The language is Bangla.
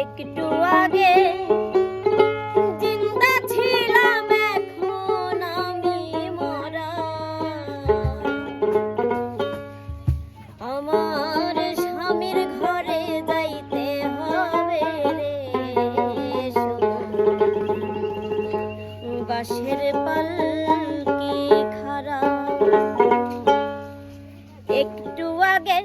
একটু আগে জিন্দা ছিলাম এখন আমি মরা। আমার স্বামীর ঘরে যাইতে হবে রে বাঁশের পালকি খারাপ? একটু আগে